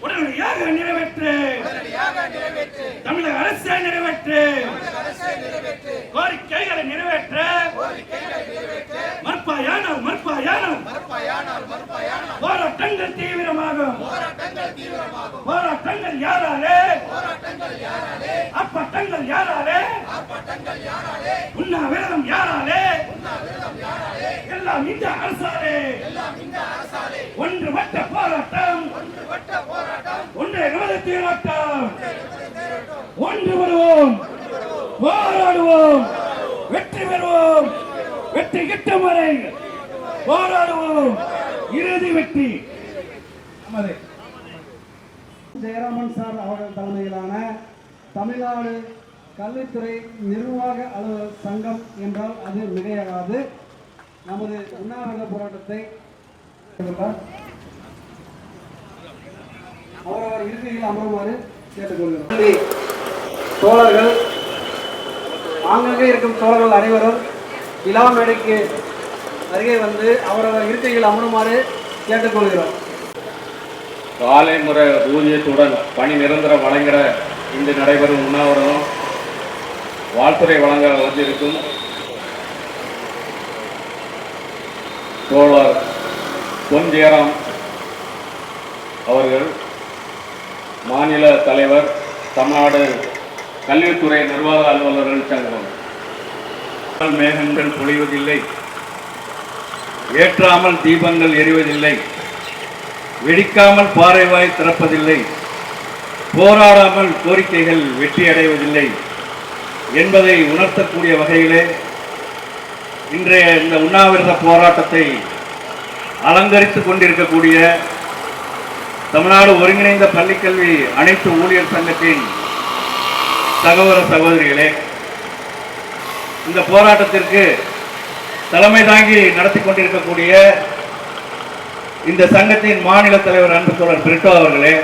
உடனடியாக நிறைவேற்று. தமிழக அரசை நிறைவேற்று. கோரிக்கைகளை நிறைவேற்ற. மறுப்பாயானால் மறுப்பாயானால் போராட்டங்கள் தீவிரமாகும். போராட்டங்கள் யாராலே? ஆர்ப்பாட்டங்கள் யாராலே? உண்ணாவிரதம் யாராலே? எல்லாம் இந்த அரசாலே. ஒன்று ஒன்றுபட்ட போராட்டம். ஒன்றை நமது தீராட்டம். ஒன்று வருவோம் போராடுவோம். வெற்றி பெறுவோம். வெற்றி கிட்டும் வரை போராடுவோம். இறுதி வெற்றி. நமது. ஜெயராமன் சார் அவர்கள் தலைமையிலான தமிழ்நாடு கல்வித்துறை நிர்வாக அலுவலர் சங்கம் என்றால் அது மிகையாகாது. நமது உண்ணாவிரத போராட்டத்தை அவரவர் இறுதியில் அமருமாறு கேட்டுக்கொள்கிறோம். தோழர்கள் ஆங்காங்கே இருக்கும் தோழர்கள் அனைவரும் விழா மேடைக்கு அருகே வந்து அவரவர் இருக்கையில் அமருமாறு கேட்டுக்கொள்கிறோம். காலை முறை ஊதியத்துடன் பணி நிரந்தரம் வழங்கிட இன்று நடைபெறும் உண்ணாவிரதம். வாழ்த்துறை வழங்க வந்திருக்கும் தோழர் பொன் ஜெயராம் அவர்கள் மாநில தலைவர் தமிழ்நாடு கல்வித்துறை நிர்வாக அலுவலர்கள் சங்கம். மேகங்கள் பொழிவதில்லை. ஏற்றாமல் தீபங்கள் எரிவதில்லை. வெடிக்காமல் பாறைவாய் திறப்பதில்லை. போராடாமல் கோரிக்கைகள் வெற்றி அடைவதில்லை என்பதை உணர்த்தக்கூடிய வகையிலே இன்றைய இந்த உண்ணாவிரத போராட்டத்தை அலங்கரித்து கொண்டிருக்கக்கூடிய தமிழ்நாடு ஒருங்கிணைந்த பள்ளிக்கல்வி அனைத்து ஊழியர் சங்கத்தின் சகோதர சகோதரிகளே இந்த போராட்டத்திற்கு தலைமை தாங்கி நடத்தி கொண்டிருக்கக்கூடிய இந்த சங்கத்தின் மாநில தலைவர் அன்பு தோழர் பிரிட்டோ அவர்களே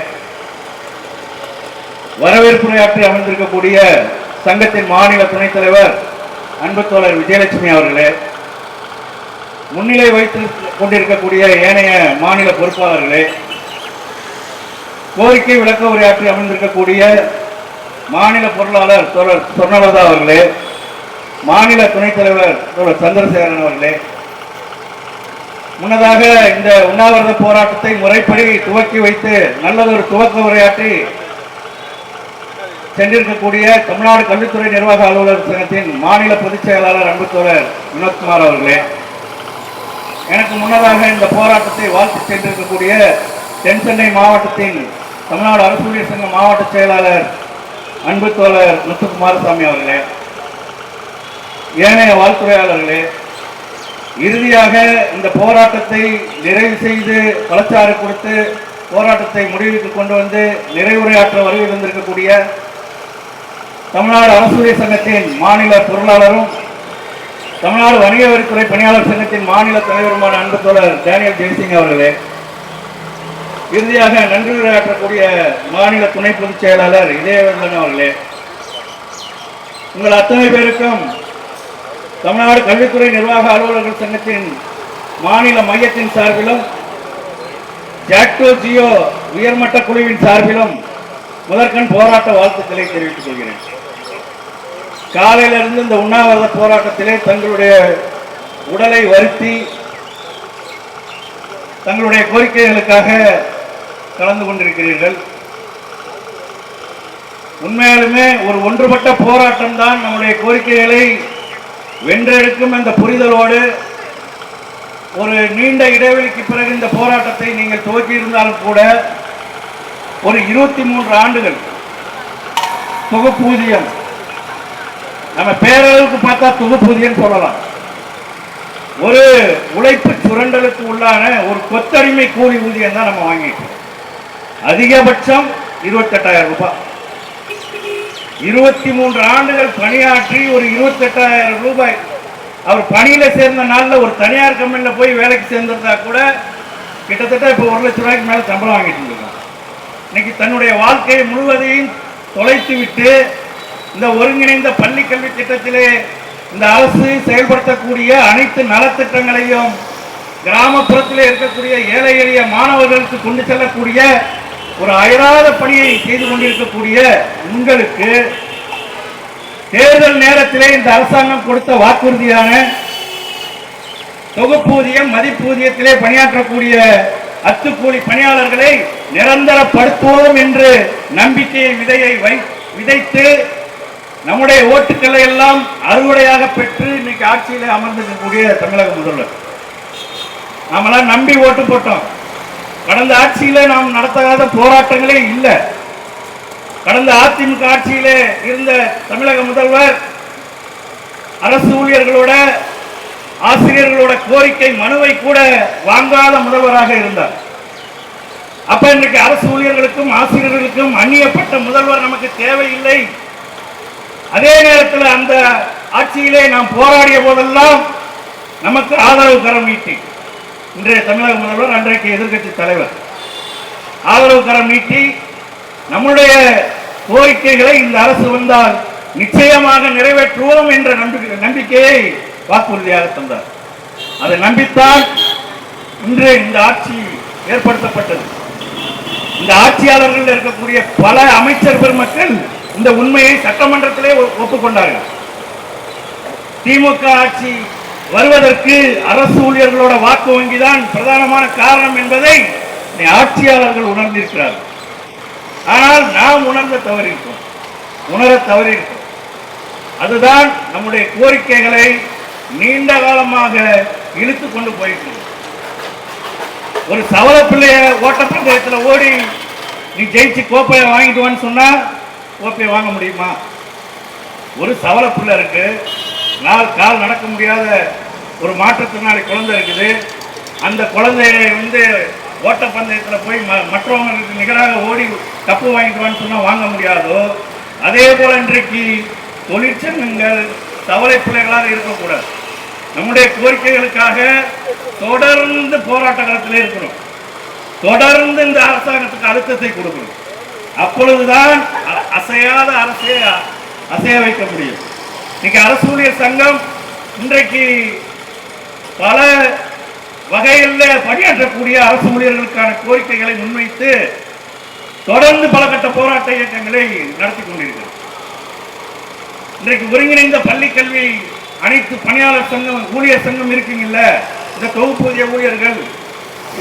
வரவேற்புரையாற்றி அமர்ந்திருக்கக்கூடிய சங்கத்தின் மாநில துணைத் தலைவர் அன்பு தோழர் விஜயலட்சுமி அவர்களே முன்னிலை வைத்து கொண்டிருக்கக்கூடிய ஏனைய மாநில பொறுப்பாளர்களே கோரிக்கை விளக்க உரையாற்றி அமர்ந்திருக்கக்கூடிய மாநில பொருளாளர் தோழர் சொர்ணலதா அவர்களே மாநில துணைத் தலைவர் தோழர் சந்திரசேகரன் அவர்களே முன்னதாக இந்த உண்ணாவிரத போராட்டத்தை முறைப்படி துவக்கி வைத்து நல்லதொரு துவக்க உரையாற்றி சென்றிருக்கக்கூடிய தமிழ்நாடு கல்வித்துறை நிர்வாக அலுவலர் சங்கத்தின் மாநில பொதுச் செயலாளர் அன்புத்தோழர் வினோத்குமார் அவர்களே. எனக்கு முன்னதாக இந்த போராட்டத்தை வாழ்த்து சென்றிருக்கக்கூடிய தென் சென்னை மாவட்டத்தின் தமிழ்நாடு அரசு சங்க மாவட்ட செயலாளர் அன்புத்தோழர் முத்துக்குமாரசாமி அவர்களே. ஏனைய வாழ்த்துறையாளர்களே இறுதியாக இந்த போராட்டத்தை நிறைவு செய்து பலச்சாறு கொடுத்து போராட்டத்தை முடிவுக்கு கொண்டு வந்து நிறைவுரையாற்ற வருகை தமிழ்நாடு அரசு சங்கத்தின் மாநில பொருளாளரும் தமிழ்நாடு வணிக வரித்துறை பணியாளர் சங்கத்தின் மாநில தலைவருமான அன்பு தோழர் டேனியல் ஜெய்சிங் அவர்களே இறுதியாக நன்றி உரையாற்றக்கூடிய மாநில துணை பொதுச் செயலாளர் இதயவர்தன் அவர்களே உங்கள் அத்தனை பேருக்கும் தமிழ்நாடு கல்வித்துறை நிர்வாக அலுவலர்கள் சங்கத்தின் மாநில மையத்தின் சார்பிலும் ஜாக்டோ ஜியோ உயர்மட்ட குழுவின் சார்பிலும் முதற்கண் போராட்ட வாழ்த்துக்களை தெரிவித்துக் கொள்கிறேன். காலையிலிருந்து இந்த உண்ணாவிரத போராட்டத்திலே தங்களுடைய உடலை வருத்தி தங்களுடைய கோரிக்கைகளுக்காக கலந்து கொண்டிருக்கிறீர்கள். உண்மையாலுமே ஒரு ஒன்றுபட்ட போராட்டம் தான் நம்முடைய கோரிக்கைகளை வென்றெடுக்கும் அந்த புரிதலோடு ஒரு நீண்ட இடைவெளிக்கு பிறகு இந்த போராட்டத்தை நீங்கள் துவக்கியிருந்தாலும் கூட ஒரு இருபத்தி மூன்று ஆண்டுகள் தொகுப்பூதியம் நம்ம பேரளவுக்கு பார்த்தா தொகுப்பூதியம் சொல்லலாம். ஒரு உழைப்பு சுரண்டலுக்கு உள்ளான ஒரு கொத்தடிமை கூலி ஊதியம் தான் நம்ம வாங்கிட்டோம் அதிகபட்சம் இருபத்தெட்டாயிரம் ரூபாய். இருபத்தி மூன்று ஆண்டுகள் பணியாற்றி ஒரு இருபத்தெட்டாயிரம் ரூபாய் அவர் பணியில சேர்ந்த நாளில் ஒரு தனியார் கம்பெனியில் போய் வேலைக்கு சேர்ந்திருந்தா கூட கிட்டத்தட்ட இப்போ ஒரு லட்சம் ரூபாய்க்கு மேலே சம்பளம் வாங்கிட்டு இருந்திருக்காங்க இன்னைக்கு தன்னுடைய வாழ்க்கையை முழுவதையும் தொலைத்து விட்டு இந்த ஒருங்கிணைந்த பள்ளி கல்வி திட்டத்திலே இந்த அரசு செயல்படுத்தக்கூடிய அனைத்து நலத்திட்டங்களையும் கிராமப்புறத்தில் இருக்கக்கூடிய ஏழை எளிய மாணவர்களுக்கு கொண்டு செல்லக்கூடிய ஒரு அயராத பணியை செய்து கொண்டிருக்கக்கூடிய உங்களுக்கு தேர்தல் நேரத்திலே இந்த அரசாங்கம் கொடுத்த வாக்குறுதியான தொகுப்பூதியம் மதிப்பூதியத்திலே பணியாற்றக்கூடிய அத்துக்கூலி பணியாளர்களை நிரந்தரப்படுத்துவோம் என்று நம்பிக்கையை விதையை வை விதைத்து நம்முடைய ஓட்டுக்களை எல்லாம் அறுவடையாக பெற்று இன்னைக்கு ஆட்சியிலே அமர்ந்திருக்கக்கூடிய தமிழக முதல்வர். நாமெல்லாம் நம்பி ஓட்டு போட்டோம். கடந்த ஆட்சியில நாம் நடத்தாத போராட்டங்களே இல்லை. கடந்த அதிமுக ஆட்சியிலே இருந்த தமிழக முதல்வர் அரசு ஊழியர்களோட ஆசிரியர்களோட கோரிக்கை மனுவை கூட வாங்காத முதல்வராக இருந்தார். அப்ப இன்னைக்கு அரசு ஊழியர்களுக்கும் ஆசிரியர்களுக்கும் அந்நியப்பட்ட முதல்வர் நமக்கு தேவையில்லை. அதே நேரத்தில் அந்த ஆட்சியிலே நாம் போராடிய போதெல்லாம் நமக்கு ஆதரவு கரம் நீட்டி. இன்றைய தமிழக முதல்வர் அன்றைக்கு எதிர்க்கட்சி தலைவர். ஆதரவு கரம் நீட்டி நம்முடைய கோரிக்கைகளை இந்த அரசு வந்தால் நிச்சயமாக நிறைவேற்றுவோம் என்ற நம்பிக்கை நம்பிக்கையை வாக்குறுதியாக தந்தார். அதை நம்பித்தான் இன்று இந்த ஆட்சி ஏற்படுத்தப்பட்டது. இந்த ஆட்சியாளர்கள் இருக்கக்கூடிய பல அமைச்சர் பெருமக்கள் இந்த உண்மையை சட்டமன்றத்திலே ஒ- ஒப்புக்கொண்டார்கள். திமுக ஆட்சி வருவதற்கு அரசு ஊழியர்களோட வாக்கு வங்கிதான் பிரதானமான காரணம் என்பதை ஆட்சியாளர்கள் உணர்ந்திருக்கிறார்கள். ஆனால் நாம் உணர்ந்த தவறிருக்கோம் உணர தவறிருக்கோம் அதுதான் நம்முடைய கோரிக்கைகளை நீண்ட காலமாக இழுத்து கொண்டு போயிட்டு ஒரு சவல பிள்ளைய ஓட்டப்பந்தயத்தில் ஓடி நீ ஜெயிச்சு கோப்பையை வாங்கிட்டு வான்னு சொன்னா கோப்பையை வாங்க முடியுமா? ஒரு சவல பிள்ளை இருக்கு. நாள் கால் நடக்க முடியாத ஒரு மாற்றுத்திறனாளி குழந்தை இருக்குது. அந்த குழந்தையை வந்து ஓட்டப்பந்தயத்தில் போய் ம மற்றவங்களுக்கு நிகராக ஓடி தப்பு வாங்கிட்டு வான்னு சொன்னால் வாங்க முடியாதோ? அதே போல் இன்றைக்கு தொழிற்சங்கங்கள் தவளை பிள்ளைகளாக இருக்கக்கூடாது. நம்முடைய கோரிக்கைகளுக்காக தொடர்ந்து போராட்ட காலத்தில் இருக்கிறோம். தொடர்ந்து இந்த அரசாங்கத்துக்கு அழுத்தத்தை கொடுக்கணும். அப்பொழுதுதான் அ- அசையாத அரசை அசைய வைக்க முடியும். இன்னைக்கு அரசு ஊழியர் சங்கம் இன்றைக்கு பல வகையில் பணியாற்றக்கூடிய அரசு ஊழியர்களுக்கான கோரிக்கைகளை முன்வைத்து தொடர்ந்து பல கட்ட போராட்ட இயக்கங்களை நடத்தி கொண்டிருக்கிறது. இன்றைக்கு ஒருங்கிணைந்த பள்ளி கல்வி அனைத்து பணியாளர் சங்கம் ஊழியர் சங்கம் இருக்குங்கல்ல இந்த தொகுப்பூதிய ஊழியர்கள்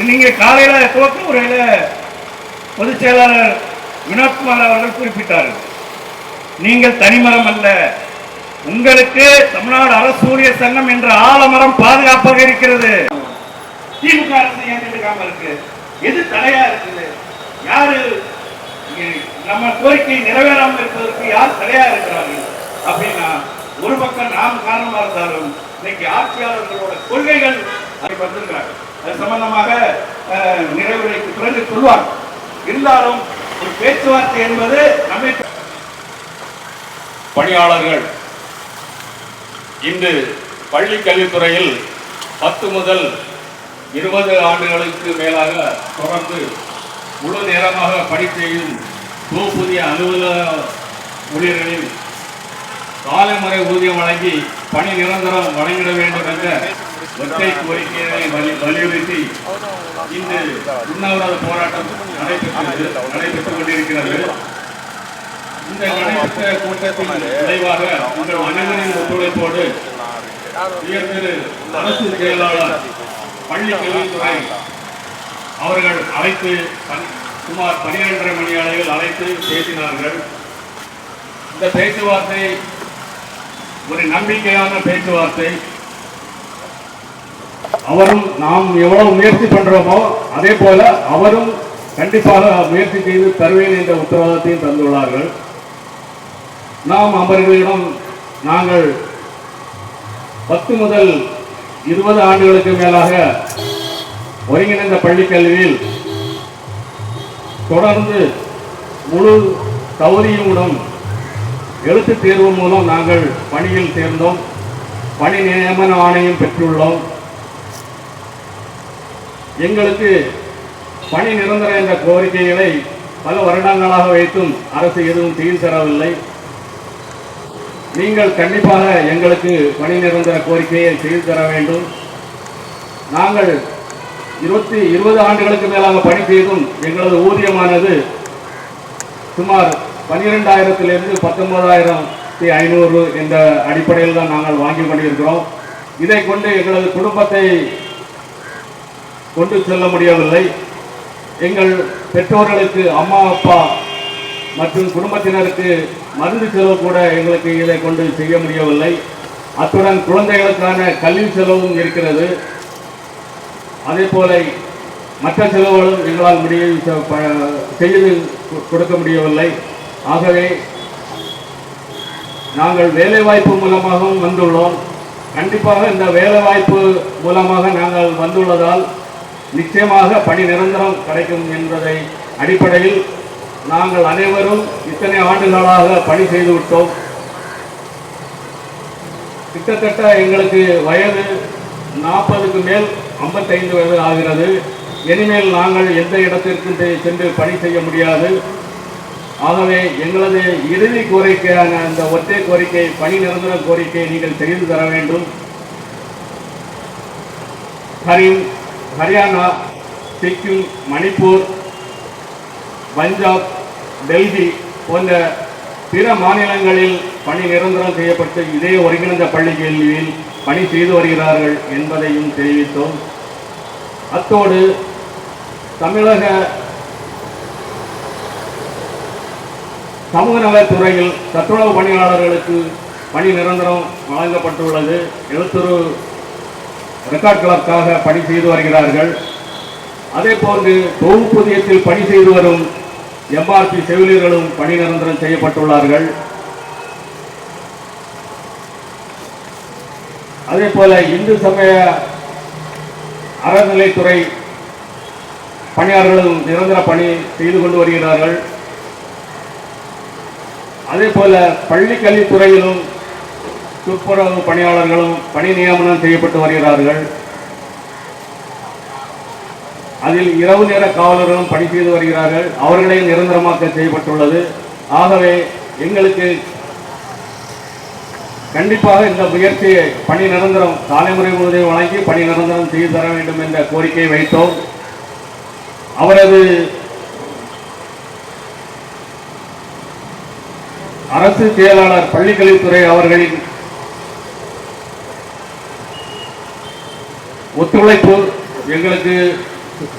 நீங்க காலையில துவக்க உரையில பொதுச் செயலாளர் வினோத்குமார் அவர்கள் குறிப்பிட்டார்கள் நீங்கள் தனிமரம் அல்ல உங்களுக்கு தமிழ்நாடு அரசூரிய சங்கம் என்ற ஆலமரம் பாதுகாப்பாக இருக்கிறது. திமுக அரசு ஏன் எடுக்காம இருக்கு? எது தடையா இருக்குது? யாரு நம்ம கோரிக்கை நிறைவேறாமல் இருப்பதற்கு யார் தடையா இருக்கிறார்கள்? அப்படின்னா ஒரு பக்கம் நாம் காரணமா இருந்தாலும் இன்னைக்கு ஆட்சியாளர்களோட கொள்கைகள் அதை வந்திருக்கிறாங்க. அது சம்பந்தமாக அஹ், நிறைவுரைக்கு பிறகு சொல்வார் இருந்தாலும் ஒரு பேச்சுவார்த்தை என்பது நம்மை பணியாளர்கள் இன்று பள்ளி கல்வித்துறையில் பத்து முதல் இருபது ஆண்டுகளுக்கு மேலாக தொடர்ந்து முழு நேரமாக பணி செய்யும் புதிய அலுவலக ஊழியர்களின் காலமுறை ஊதியம் வழங்கி பணி நிரந்தரம் வழங்கிட வேண்டும் என்ற ஒற்றை கோரிக்கையை வலியுறுத்தி இன்று உண்ணாவிரத போராட்டம் நடைபெற்றது நடைபெற்றுக் கொண்டிருக்கிறது. இந்த நடைபெற்ற கூட்டத்தின் விளைவாக உங்கள் அனைவரின் ஒத்துழைப்போடு உயர்திரு அரசு செயலாளர் பள்ளி கல்வித்துறை அவர்கள் அழைத்து சுமார் பனிரெண்டரை மணி அளவில் அழைத்து பேசினார்கள் இந்த பேச்சுவார்த்தை ஒரு நம்பிக்கையான பேச்சுவார்த்தை அவரும் நாம் எவ்வளவு முயற்சி பண்றோமோ அதே போல அவரும் கண்டிப்பாக முயற்சி செய்து தருவேன் என்ற உத்தரவாதத்தையும் தந்துள்ளார்கள். நாம் அவர்களிடம் நாங்கள் பத்து முதல் இருபது ஆண்டுகளுக்கு மேலாக ஒருங்கிணைந்த பள்ளி கல்வியில் தொடர்ந்து முழு தகுதியுடன் எழுத்து தேர்வு மூலம் நாங்கள் பணியில் சேர்ந்தோம். பணி நியமன ஆணையம் பெற்றுள்ளோம். எங்களுக்கு பணி நிரந்தரம் என்ற கோரிக்கைகளை பல வருடங்களாக வைத்தும் அரசு எதுவும் செய்து தரவில்லை நீங்கள் கண்டிப்பாக எங்களுக்கு பணி நிரந்தர கோரிக்கையை செய்து தர வேண்டும். நாங்கள் இருபத்தி இருபது ஆண்டுகளுக்கு மேலாக பணி செய்தும் எங்களது ஊதியமானது சுமார் பன்னிரெண்டாயிரத்திலிருந்து பத்தொன்பதாயிரத்தி ஐநூறு என்ற அடிப்படையில் தான் நாங்கள் வாங்கி கொண்டிருக்கிறோம். இதை கொண்டு எங்களது குடும்பத்தை கொண்டு செல்ல முடியவில்லை. எங்கள் பெற்றோர்களுக்கு அம்மா அப்பா மற்றும் குடும்பத்தினருக்கு மருந்து செலவு கூட எங்களுக்கு இதை கொண்டு செய்ய முடியவில்லை. அத்துடன் குழந்தைகளுக்கான கல்வி செலவும் இருக்கிறது. அதே போல மற்ற செலவுகளும் எங்களால் முடிவு செய்து கொ- கொடுக்க முடியவில்லை. ஆகவே நாங்கள் வேலைவாய்ப்பு மூலமாகவும் வந்துள்ளோம். கண்டிப்பாக இந்த வேலைவாய்ப்பு மூலமாக நாங்கள் வந்துள்ளதால் நிச்சயமாக பணி நிரந்தரம் கிடைக்கும் என்பதை அடிப்படையில் நாங்கள் அனைவரும் இத்தனை ஆண்டுகளாக பணி செய்து விட்டோம். கிட்டத்தட்ட எங்களுக்கு வயது நாற்பதுக்கு மேல் ஐம்பத்தைந்து வயது ஆகிறது. இனிமேல் நாங்கள் எந்த இடத்திற்கும் செ- சென்று பணி செய்ய முடியாது. ஆகவே எங்களது இறுதி கோரிக்கையான அந்த ஒற்றை கோரிக்கை பணி நிரந்தர கோரிக்கையை நீங்கள் தெரிந்து தர வேண்டும். ஹரிம் ஹரியானா சிக்கிம் மணிப்பூர் பஞ்சாப் டெல்லி போன்ற பிற மாநிலங்களில் பணி நிரந்தரம் செய்யப்பட்டு இதே ஒருங்கிணைந்த பள்ளி கல்வியில் பணி செய்து வருகிறார்கள் என்பதையும் தெரிவித்தோம். அத்தோடு தமிழக சமூக நலத்துறையில் சத்துணவு பணியாளர்களுக்கு பணி நிரந்தரம் வழங்கப்பட்டுள்ளது. எழுத்துரு ரெக்கார்ட் கிளர்க்காக பணி செய்து வருகிறார்கள். அதே போன்று தொகுப்புதியத்தில் பணி செய்து வரும் எம்ஆர்பி செவிலியர்களும் பணி நிரந்தரம் செய்யப்பட்டுள்ளார்கள். அதே போல இந்து சமய அறநிலைத்துறை பணியாளர்களும் நிரந்தர பணி செய்து கொண்டு வருகிறார்கள். அதே போல பள்ளி கல்வித்துறையிலும் துப்புரவு பணியாளர்களும் பணி நியமனம் செய்யப்பட்டு வருகிறார்கள். அதில் இரவு நேர காவலர்களும் பணி செய்து வருகிறார்கள். அவர்களையும் நிரந்தரமாக்க செய்யப்பட்டுள்ளது. ஆகவே எங்களுக்கு கண்டிப்பாக இந்த முயற்சியை பணி நிரந்தரம் தலைமுறை முழுவதையும் வழங்கி பணி நிரந்தரம் செய்து தர வேண்டும் என்ற கோரிக்கை வைத்தோம். அவரது அரசு செயலாளர் பள்ளிக்கல்வித்துறை அவர்களின் ஒத்துழைப்பு எங்களுக்கு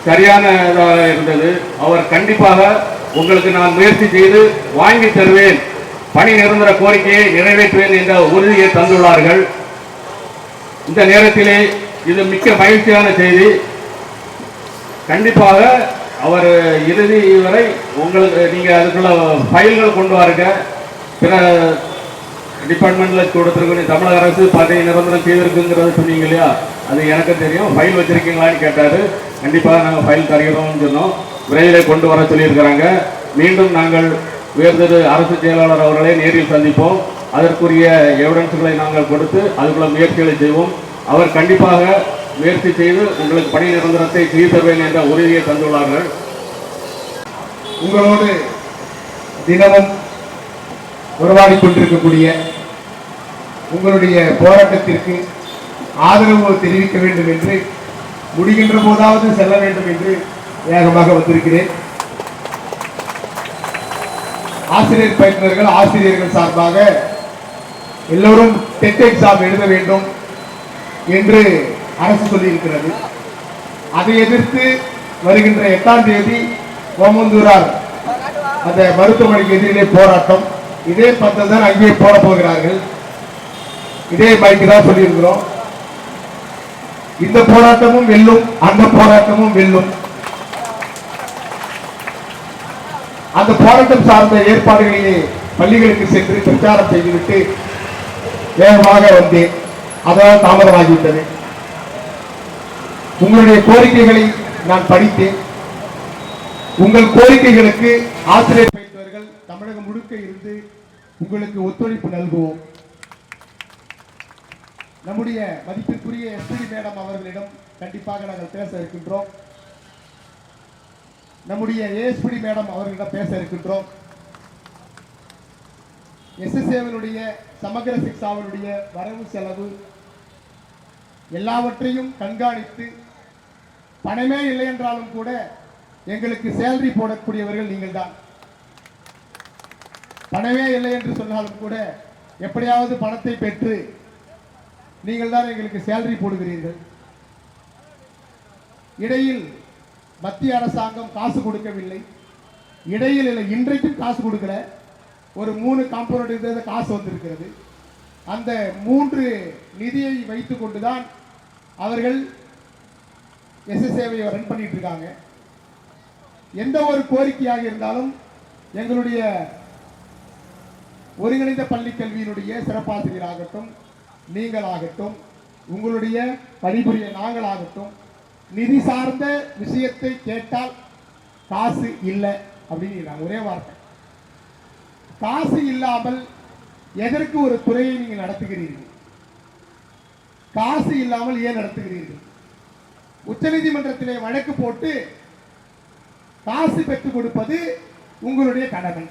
சரியானதாக இருந்தது. அவர் கண்டிப்பாக உங்களுக்கு நான் முயற்சி செய்து வாங்கி தருவேன். பணி நிரந்தர கோரிக்கையை நிறைவேற்றுவேன் என்ற உறுதியை தந்துள்ளார்கள். இந்த நேரத்திலே இது மிக்க மகிழ்ச்சியான செய்தி. கண்டிப்பாக அவர் இறுதி வரை உங்களுக்கு நீங்க அதுக்குள்ள ஃபைல்கள் கொண்டு வாருங்க. பிற டிபார்ட்மெண்ட்ல கொடுத்துருக்கணும் தமிழக அரசு பதவி நிரந்தரம் செய்திருக்குங்கிறத சொன்னீங்க இல்லையா? அது எனக்கு தெரியும். ஃபைல் வச்சிருக்கீங்களான்னு கேட்டாரு. கண்டிப்பாக நாங்கள் ஃபைல் தருகிறோம்னு சொன்னோம். விரைவில் கொண்டு வர சொல்லியிருக்கிறாங்க. மீண்டும் நாங்கள் உயர்ந்தது அரசு செயலாளர் அவர்களை நேரில் சந்திப்போம். அதற்குரிய எவிடன்ஸுகளை நாங்கள் கொடுத்து அதுக்குள்ள முயற்சிகளை செய்வோம். அவர் கண்டிப்பாக முயற்சி செய்து உங்களுக்கு பணி நிரந்தரத்தை செய்து தருவேன் என்ற உறுதியை தந்துள்ளார்கள். உங்களோடு தினமும் உறவாடிக் கொண்டிருக்கக்கூடிய உங்களுடைய போராட்டத்திற்கு ஆதரவு தெரிவிக்க வேண்டும் என்று முடிகின்ற போதாவது செல்ல வேண்டும் என்று வேகமாக வந்திருக்கிறேன். ஆசிரியர் பயிற்றுநர்கள் ஆசிரியர்கள் சார்பாக எல்லோரும் டெட் எக்ஸாம் எழுத வேண்டும் என்று அரசு சொல்லியிருக்கிறது. அதை எதிர்த்து வருகின்ற எட்டாம் தேதி ஓமந்தூரார் அந்த மருத்துவமனைக்கு எதிரிலே போராட்டம். இதே பந்தல் தான் அங்கே போட போகிறார்கள். இதே பைக்கு தான் சொல்லியிருக்கிறோம். இந்த போராட்டமும் வெல்லும் அந்த போராட்டமும் வெல்லும். அந்த போராட்டம் சார்ந்த ஏற்பாடுகளிலே பள்ளிகளுக்கு சென்று பிரச்சாரம் செய்துவிட்டு வேகமாக வந்தேன். அதான் தாமதமாகிவிட்டது. உங்களுடைய கோரிக்கைகளை நான் படித்தேன். உங்கள் கோரிக்கைகளுக்கு ஆசிரியர் பயின்றவர்கள் தமிழகம் முழுக்க இருந்து உங்களுக்கு ஒத்துழைப்பு நல்குவோம். நம்முடைய மதிப்பிற்குரிய எஸ்பி மேடம் அவர்களிடம் கண்டிப்பாக நாங்கள் பேச இருக்கின்றோம். நம்முடைய ஏஎஸ்பி மேடம் அவர்களிடம் பேச இருக்கின்றோம். எஸ்எஸ்ஏவனுடைய சமகர சிக்ஷாவினுடைய வரவு செலவு எல்லாவற்றையும் கண்காணித்து பணமே இல்லை என்றாலும் கூட எங்களுக்கு சேலரி போடக்கூடியவர்கள் நீங்கள் தான் பணமே இல்லை என்று சொன்னாலும் கூட எப்படியாவது பணத்தை பெற்று நீங்கள் தான் எங்களுக்கு சேலரி போடுகிறீர்கள். இடையில் மத்திய அரசாங்கம் காசு கொடுக்கவில்லை. இடையில் இல்லை இன்றைக்கும் காசு கொடுக்கல. ஒரு மூணு காம்பவுண்ட் காசு வந்திருக்கிறது. அந்த மூன்று நிதியை வைத்து கொண்டுதான் அவர்கள் எஸ்எஸ்ஏவை ரன் பண்ணிட்டு இருக்காங்க. எந்த ஒரு கோரிக்கையாக இருந்தாலும் எங்களுடைய ஒருங்கிணைந்த பள்ளி கல்வியினுடைய சிறப்பாசிரியராகட்டும் நீங்களாகட்டும் உங்களுடைய பணிபுரிய நாங்களாகட்டும் நிதி சார்ந்த விஷயத்தை கேட்டால் காசு இல்லை அப்படின்னு நான் ஒரே வார்த்தை. காசு இல்லாமல் எதற்கு ஒரு துறையை நீங்கள் நடத்துகிறீர்கள்? காசு இல்லாமல் ஏன் நடத்துகிறீர்கள்? உச்சநீதிமன்றத்திலே வழக்கு போட்டு காசு பெற்றுக் கொடுப்பது உங்களுடைய கடமை.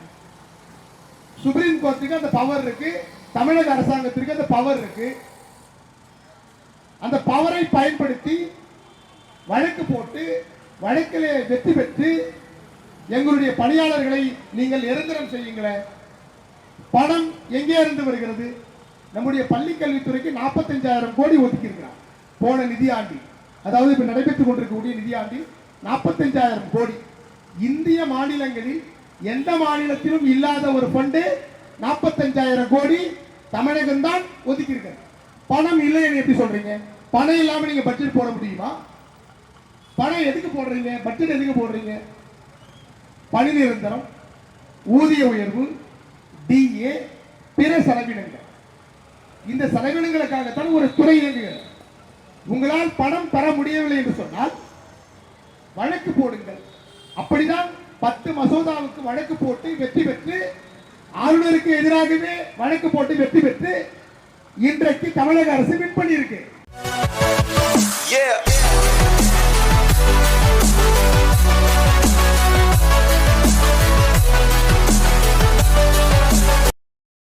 சுப்ரீம் கோர்ட்டுக்கு அந்த பவர் இருக்கு. தமிழக அரசாங்கத்திற்கு அந்த பவர் இருக்கு. அந்த பவரை பயன்படுத்தி வழக்கு போட்டு வழக்கிலே வெற்றி பெற்று எங்களுடைய பணியாளர்களை நீங்கள் நிரந்தரம் செய்யுங்களேன். பணம் எங்கே இருந்து வருகிறது? நம்முடைய பள்ளி கல்வித்துறைக்கு நாற்பத்தஞ்சாயிரம் கோடி ஒதுக்கியிருக்கிறார். போன நிதியாண்டில். அதாவது இப்போ நடைபெற்றுக் கொண்டிருக்கக்கூடிய நிதியாண்டில் நாற்பத்தஞ்சாயிரம் கோடி. இந்திய மாநிலங்களில் எந்த மாநிலத்திலும் இல்லாத ஒரு ஃபண்டு நாற்பத்தஞ்சாயிரம் கோடி தமிழகம் தான் ஒதுக்கியிருக்காரு பணம் இல்லைன்னு எப்படி சொல்றீங்க? பணம் இல்லாம நீங்க பட்ஜெட் போட முடியுமா? பணம் எதுக்கு போடுறீங்க? பட்ஜெட் எதுக்கு போடுறீங்க? பணி நிரந்தரம் ஊதிய உயர்வு டிஏ பிற செலவினங்கள். இந்த செலவினங்களுக்காகத்தான் ஒரு துறை இயங்குகிறது. உங்களால் பணம் பெற முடியவில்லை என்று சொன்னால் வழக்கு போடுங்கள். அப்படிதான் பத்து மசோதாவுக்கு வழக்கு போட்டு வெற்றி பெற்று ஆளுநருக்கு எதிராகவே வழக்கு போட்டு வெற்றி பெற்று இன்றைக்கு தமிழக அரசு வின் பண்ணியிருக்கு.